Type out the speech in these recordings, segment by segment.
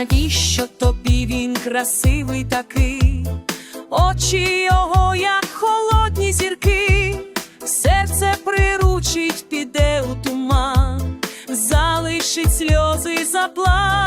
навіщо тобі він красивий такий? Очі його, як холодні зірки, серце приручить, піде у туман, залишить сльози, заплачеш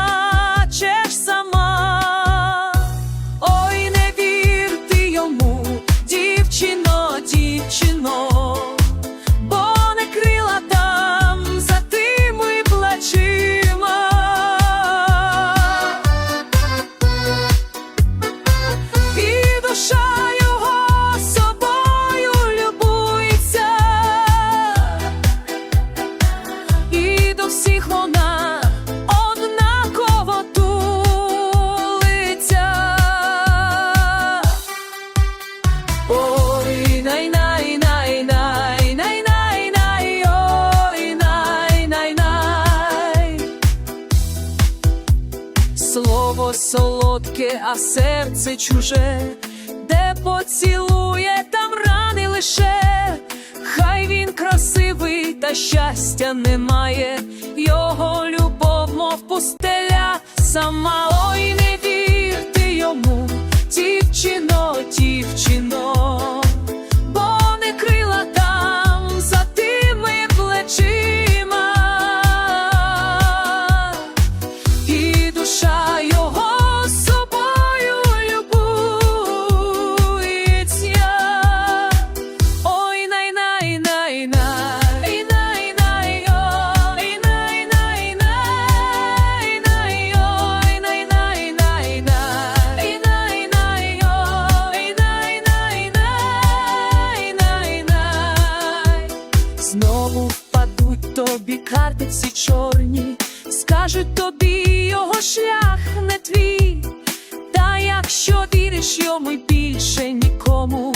Слово солодке, а серце чуже, де поцілує, там рани лише, хай він красивий, та щастя немає, його любов, мов пустеля, сама. Ой, не тобі картиці чорні, скажуть тобі його шлях не твій. Та якщо віриш йому більше нікому,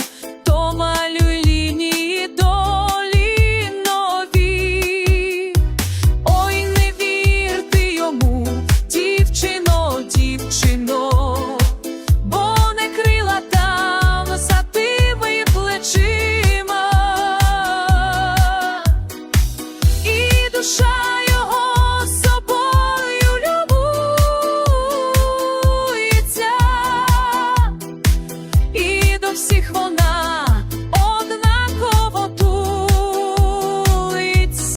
яких вона.